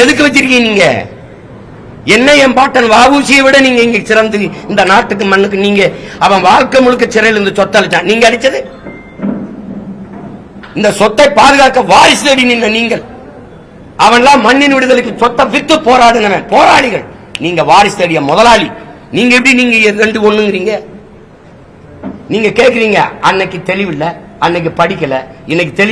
எதுக்கு வச்சிருக்கீங்க நீங்க? என்ன என் பாட்டன் வாவூசியை விட நீங்க இங்க சிறந்து இந்த நாட்டுக்கு மண்ணுக்கு நீங்க அவன் வாழ்க்கை முழுக்க சிறையில் இருந்து சொத்தளிச்சான். நீங்க அடிச்சது? இந்த சொத்தை பாதுகாக்க வாரிசு தேடி நின்ன நீங்கள். அவன்லாம் மண்ணின் விடுதலைக்கு சொத்தை வித்து போராடுங்க போராளிகள். நீங்க வாரிசு தேடிய முதலாளி. நீங்க எப்படி நீங்க ரெண்டு ஒண்ணுங்கிறீங்க? நீங்க கேக்குறீங்க அன்னைக்கு தெளிவில்லை அன்னைக்கு படிக்கல இன்னைக்கு தெளிவு